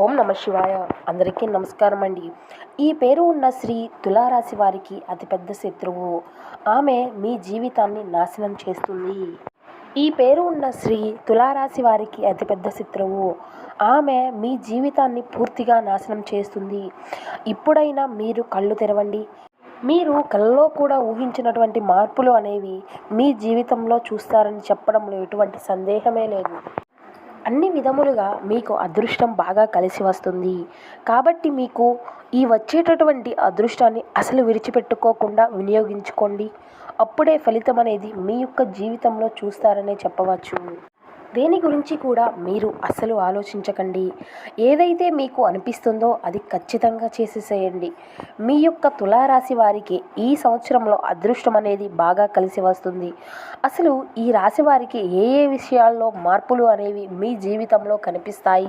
ఓం నమ శివాయ. అందరికీ నమస్కారం అండి. ఈ పేరు ఉన్న శ్రీ తులారాశి వారికి అతిపెద్ద శత్రువు. ఆమె మీ జీవితాన్ని నాశనం చేస్తుంది. ఈ పేరు ఉన్న శ్రీ తులారాశి వారికి అతిపెద్ద శత్రువు. ఆమె మీ జీవితాన్ని పూర్తిగా నాశనం చేస్తుంది. ఇప్పుడైనా మీరు కళ్ళు తెరవండి. మీరు కళ్ళలో కూడా ఊహించినటువంటి మార్పులు అనేవి మీ జీవితంలో చూస్తారని చెప్పడంలో ఎటువంటి సందేహమే లేదు. అన్ని విధములుగా మీకు అదృష్టం బాగా కలిసి వస్తుంది. కాబట్టి మీకు ఈ వచ్చేటటువంటి అదృష్టాన్ని అసలు విడిచిపెట్టుకోకుండా వినియోగించుకోండి. అప్పుడే ఫలితం అనేది మీ యొక్క జీవితంలో చూస్తారనే చెప్పవచ్చు. దేని గురించి కూడా మీరు అస్సలు ఆలోచించకండి. ఏదైతే మీకు అనిపిస్తుందో అది ఖచ్చితంగా చేసేసేయండి. మీ యొక్క తులారాశి వారికి ఈ సంవత్సరంలో అదృష్టం అనేది బాగా కలిసి వస్తుంది. అసలు ఈ రాశి వారికి ఏ ఏ విషయాల్లో మార్పులు అనేవి మీ జీవితంలో కనిపిస్తాయి?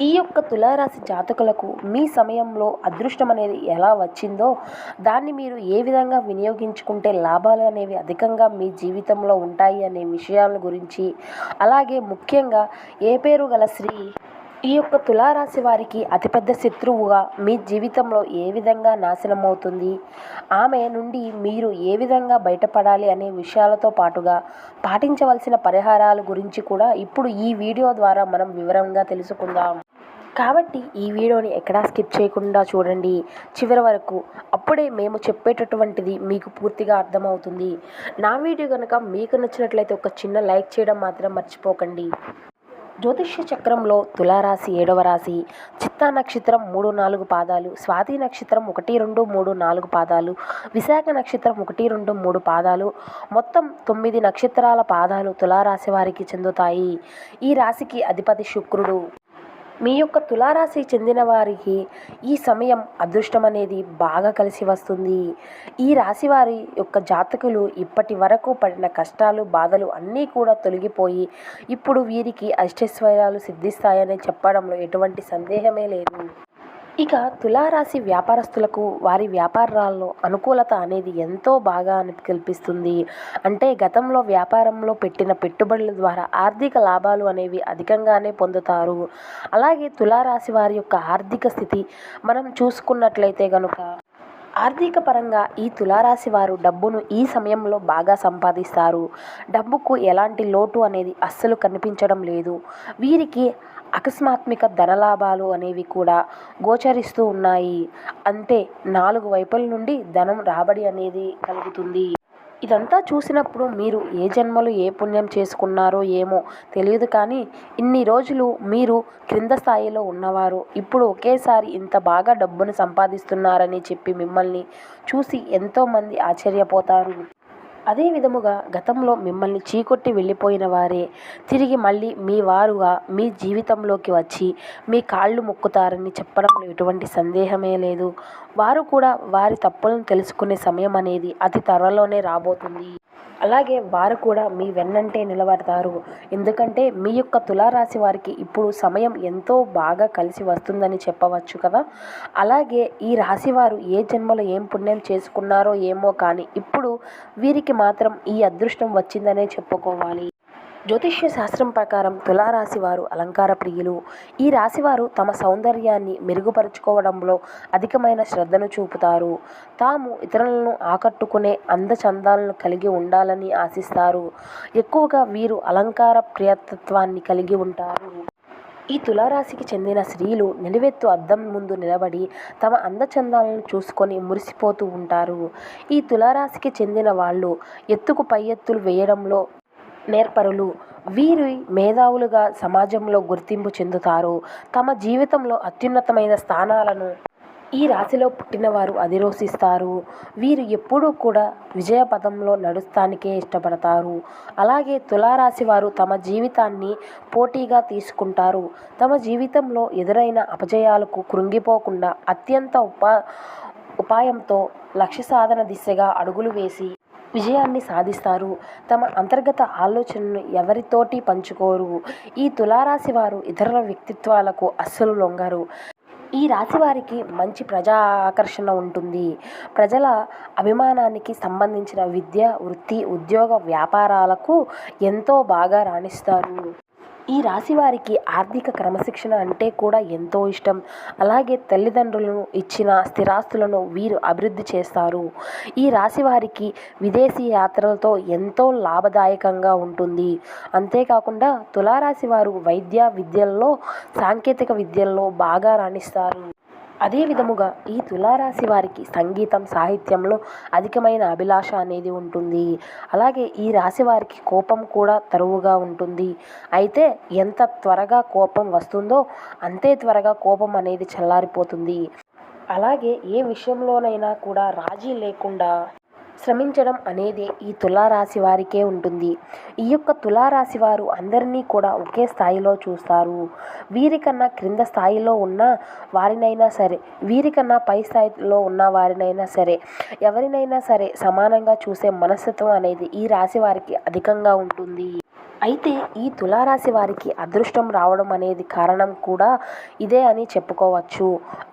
ఈ యొక్క తులారాశి జాతకులకు మీ సమయంలో అదృష్టం అనేది ఎలా వచ్చిందో దాన్ని మీరు ఏ విధంగా వినియోగించుకుంటే లాభాలు అనేవి అధికంగా మీ జీవితంలో ఉంటాయి అనే విషయాల గురించి అలాగే ముఖ్యంగా ఏ పేరు గల స్త్రీ ఈ యొక్క తులారాశి వారికి అతిపెద్ద శత్రువుగా మీ జీవితంలో ఏ విధంగా నాశనం అవుతుంది ఆమె నుండి మీరు ఏ విధంగా బయటపడాలి అనే విషయాలతో పాటుగా పాటించవలసిన పరిహారాల గురించి కూడా ఇప్పుడు ఈ వీడియో ద్వారా మనం వివరంగా తెలుసుకుందాం. కాబట్టి ఈ వీడియోని ఎక్కడా స్కిప్ చేయకుండా చూడండి. చివరి వరకు అప్పుడే మేము చెప్పేటటువంటిది మీకు పూర్తిగా అర్థమవుతుంది. నా వీడియో కనుక మీకు నచ్చినట్లయితే ఒక చిన్న లైక్ చేయడం మాత్రం మర్చిపోకండి. జ్యోతిష్య చక్రంలో తులారాశి ఏడవ రాశి చిత్తా నక్షత్రం మూడు నాలుగు పాదాలు స్వాతి నక్షత్రం ఒకటి రెండు మూడు నాలుగు పాదాలు విశాఖ నక్షత్రం ఒకటి రెండు మూడు పాదాలు మొత్తం తొమ్మిది నక్షత్రాల పాదాలు తులారాశి వారికి చెందుతాయి. ఈ రాశికి అధిపతి శుక్రుడు. మీ యొక్క తులారాశి చెందిన వారికి ఈ సమయం అదృష్టం అనేది బాగా కలిసి వస్తుంది. ఈ రాశి వారి యొక్క జాతకులు ఇప్పటి వరకు పడిన కష్టాలు బాధలు అన్నీ కూడా తొలగిపోయి ఇప్పుడు వీరికి అష్టైశ్వర్యాలు సిద్ధిస్తాయని చెప్పడంలో ఎటువంటి సందేహమే లేదు. ఇక తులారాశి వ్యాపారస్తులకు వారి వ్యాపారాల్లో అనుకూలత అనేది ఎంతో బాగా అని కల్పిస్తుంది. అంటే గతంలో వ్యాపారంలో పెట్టిన పెట్టుబడుల ద్వారా ఆర్థిక లాభాలు అనేవి అధికంగానే పొందుతారు. అలాగే తులారాశి వారి యొక్క ఆర్థిక స్థితి మనం చూసుకున్నట్లయితే కనుక ఆర్థిక పరంగా ఈ తులారాశి వారు డబ్బును ఈ సమయంలో బాగా సంపాదిస్తారు. డబ్బుకు ఎలాంటి లోటు అనేది అస్సలు కనిపించడం లేదు. వీరికి అకస్మాత్మిక ధనలాభాలు అనేవి కూడా గోచరిస్తూ ఉన్నాయి. అంతే నాలుగు వైపుల నుండి ధనం రాబడి అనేది కలుగుతుంది. ఇదంతా చూసినప్పుడు మీరు ఏ జన్మలు ఏ పుణ్యం చేసుకున్నారో ఏమో తెలియదు కానీ ఇన్ని రోజులు మీరు క్రింద స్థాయిలో ఉన్నవారు ఇప్పుడు ఒకేసారి ఇంత బాగా డబ్బును సంపాదిస్తున్నారని చెప్పి మిమ్మల్ని చూసి ఎంతోమంది ఆశ్చర్యపోతారు. అదే విధముగా గతంలో మిమ్మల్ని చీకొట్టి వెళ్ళిపోయిన వారే తిరిగి మళ్ళీ మీ వారుగా మీ జీవితంలోకి వచ్చి మీ కాళ్ళు మొక్కుతారని చెప్పడంలో ఎటువంటి సందేహమే లేదు. వారు కూడా వారి తప్పులను తెలుసుకునే సమయం అనేది అతి త్వరలోనే రాబోతుంది. అలాగే వారు కూడా మీ వెన్నంటే నిలబడతారు. ఎందుకంటే మీ యొక్క తులారాశి వారికి ఇప్పుడు సమయం ఎంతో బాగా కలిసి వస్తుందని చెప్పవచ్చు కదా? అలాగే ఈ రాశివారు ఏ జన్మలో ఏం పుణ్యం చేసుకున్నారో ఏమో కానీ ఇప్పుడు వీరికి మాత్రం ఈ అదృష్టం వచ్చిందనే చెప్పుకోవాలి. జ్యోతిష్య శాస్త్రం ప్రకారం తులారాశి వారు అలంకార ప్రియులు. ఈ రాశివారు తమ సౌందర్యాన్ని మెరుగుపరుచుకోవడంలో అధికమైన శ్రద్ధను చూపుతారు. తాము ఇతరులను ఆకట్టుకునే అందచందాలను కలిగి ఉండాలని ఆశిస్తారు. ఎక్కువగా వీరు అలంకార ప్రియతత్వాన్ని కలిగి ఉంటారు. ఈ తులారాశికి చెందిన స్త్రీలు నిలువెత్తు అద్దం ముందు నిలబడి తమ అందచందాలను చూసుకొని మురిసిపోతూ ఉంటారు. ఈ తులారాశికి చెందిన వాళ్ళు ఎత్తుకు పై ఎత్తులు వేయడంలో నేర్పరులు. వీరి మేధావులుగా సమాజంలో గుర్తింపు చెందుతారు. తమ జీవితంలో అత్యున్నతమైన స్థానాలను ఈ రాశిలో పుట్టినవారు అధిరోషిస్తారు అధిరోసిస్తారు. వీరు ఎప్పుడూ కూడా విజయ పదంలో నడుస్తానికే ఇష్టపడతారు. అలాగే తులారాశి వారు తమ జీవితాన్ని పోటీగా తీసుకుంటారు. తమ జీవితంలో ఎదురైన అపజయాలకు కృంగిపోకుండా అత్యంత ఉపా ఉపాయంతో లక్ష్య సాధన దిశగా అడుగులు వేసి విజయాన్ని సాధిస్తారు. తమ అంతర్గత ఆలోచనను ఎవరితోటి పంచుకోరు? ఈ తులారాశి వారు ఇతరుల వ్యక్తిత్వాలకు అస్సలు లొంగరు. ఈ రాశి వారికి మంచి ప్రజా ఆకర్షణ ఉంటుంది. ప్రజల అభిమానానికి సంబంధించిన విద్య వృత్తి ఉద్యోగ వ్యాపారాలకు ఎంతో బాగా రాణిస్తారు. ఈ రాశి వారికి ఆర్థిక క్రమశిక్షణ అంటే కూడా ఎంతో ఇష్టం. అలాగే తల్లిదండ్రులను ఇచ్చిన స్థిరాస్తులను వీరు అభివృద్ధి చేస్తారు. ఈ రాశి వారికి విదేశీ యాత్రలతో ఎంతో లాభదాయకంగా ఉంటుంది. అంతేకాకుండా తులారాశి వారు వైద్య విద్యల్లో సాంకేతిక విద్యల్లో బాగా రాణిస్తారు. అదే విధముగా ఈ తులారాశి వారికి సంగీతం సాహిత్యంలో అధికమైన అభిలాష అనేది ఉంటుంది. అలాగే ఈ రాశి వారికి కోపం కూడా తరువుగా ఉంటుంది. అయితే ఎంత త్వరగా కోపం వస్తుందో అంతే త్వరగా కోపం అనేది చల్లారిపోతుంది. అలాగే ఏ విషయంలోనైనా కూడా రాజీ లేకుండా శ్రమించడం అనేది ఈ తులారాశి వారికే ఉంటుంది. ఈ యొక్క తులారాశి వారు అందరినీ కూడా ఒకే స్థాయిలో చూస్తారు. వీరికన్నా క్రింద స్థాయిలో ఉన్న వారినైనా సరే వీరికన్నా పై స్థాయిలో ఉన్న వారినైనా సరే ఎవరినైనా సరే సమానంగా చూసే మనస్తత్వం అనేది ఈ రాశి వారికి అధికంగా ఉంటుంది. అయితే ఈ తులారాశి వారికి అదృష్టం రావడం అనేది కారణం కూడా ఇదే అని చెప్పుకోవచ్చు.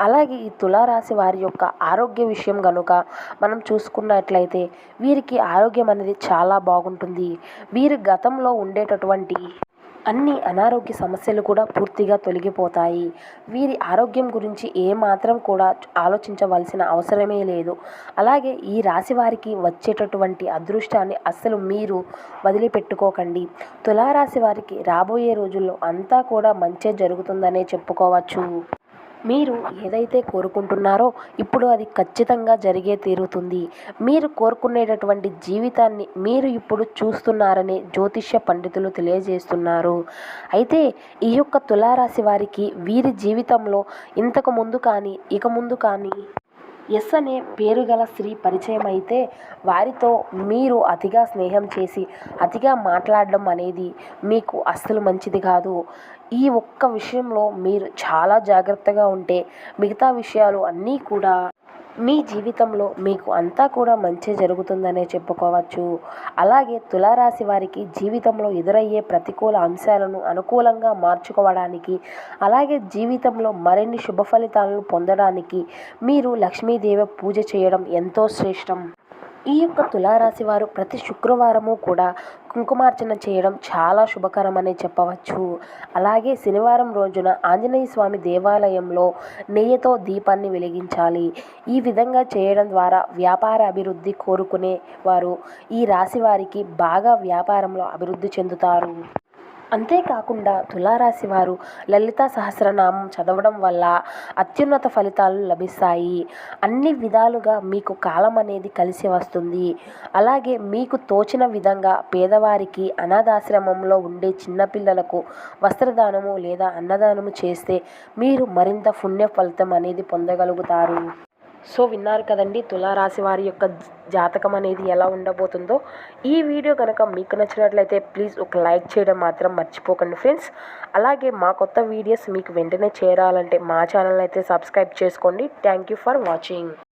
అలాగే ఈ తులారాశి వారి యొక్క ఆరోగ్య విషయం కనుక మనం చూసుకున్నట్లయితే వీరికి ఆరోగ్యం అనేది చాలా బాగుంటుంది. వీరి గతంలో ఉండేటటువంటి అన్ని అనారోగ్య సమస్యలు కూడా పూర్తిగా తొలగిపోతాయి. వీరి ఆరోగ్యం గురించి ఏమాత్రం కూడా ఆలోచించవలసిన అవసరమే లేదు. అలాగే ఈ రాశి వారికి వచ్చేటటువంటి అదృష్టాన్ని అస్సలు మీరు వదిలిపెట్టుకోకండి. తులారాశి వారికి రాబోయే రోజుల్లో అంతా కూడా మంచే జరుగుతుందనే చెప్పుకోవచ్చు. మీరు ఏదైతే కోరుకుంటున్నారో ఇప్పుడు అది ఖచ్చితంగా జరిగే తీరుతుంది. మీరు కోరుకునేటటువంటి జీవితాన్ని మీరు ఇప్పుడు చూస్తున్నారని జ్యోతిష్య పండితులు తెలియజేస్తున్నారు. అయితే ఈ యొక్క తులారాశి వారికి వీరి జీవితంలో ఇంతకు ముందు కానీ ఇక ముందు కానీ ఎస్ అనే పేరు గల స్త్రీ పరిచయం అయితే వారితో మీరు అతిగా స్నేహం చేసి అతిగా మాట్లాడడం అనేది మీకు అస్సలు మంచిది కాదు. ఈ ఒక్క విషయంలో మీరు చాలా జాగ్రత్తగా ఉంటే మిగతా విషయాలు అన్నీ కూడా మీ జీవితంలో మీకు అంతా కూడా మంచి జరుగుతుందనే చెప్పుకోవచ్చు. అలాగే తులారాశి వారికి జీవితంలో ఎదురయ్యే ప్రతికూల అంశాలను అనుకూలంగా మార్చుకోవడానికి అలాగే జీవితంలో మరిన్ని శుభ ఫలితాలను పొందడానికి మీరు లక్ష్మీదేవి పూజ చేయడం ఎంతో శ్రేష్టం. ఈ యొక్క తులారాశి వారు ప్రతి శుక్రవారము కూడా కుంకుమార్చన చేయడం చాలా శుభకరమని చెప్పవచ్చు. అలాగే శనివారం రోజున ఆంజనేయ స్వామి దేవాలయంలో నెయ్యితో దీపాన్ని వెలిగించాలి. ఈ విధంగా చేయడం ద్వారా వ్యాపార అభివృద్ధి కోరుకునే వారు ఈ రాశి వారికి బాగా వ్యాపారంలో అభివృద్ధి చెందుతారు. అంతేకాకుండా తులారాశి వారు లలిత సహస్రనామం చదవడం వల్ల అత్యున్నత ఫలితాలు లభిస్తాయి. అన్ని విధాలుగా మీకు కాలం అనేది కలిసి వస్తుంది. అలాగే మీకు తోచిన విధంగా పేదవారికి అనాథాశ్రమంలో ఉండే చిన్నపిల్లలకు వస్త్రదానము లేదా అన్నదానము చేస్తే మీరు మరింత పుణ్య ఫలితం అనేది పొందగలుగుతారు. సో విన్నారు కదండి తులారాశి వారి యొక్క జాతకం అనేది ఎలా ఉండబోతుందో. ఈ వీడియో కనుక మీకు నచ్చినట్లయితే ప్లీజ్ ఒక లైక్ చేయడం మాత్రం మర్చిపోకండి ఫ్రెండ్స్. అలాగే మా కొత్త వీడియోస్ మీకు వెంటనే చేరాలంటే మా ఛానల్ అయితే సబ్స్క్రైబ్ చేసుకోండి. Thank you for watching.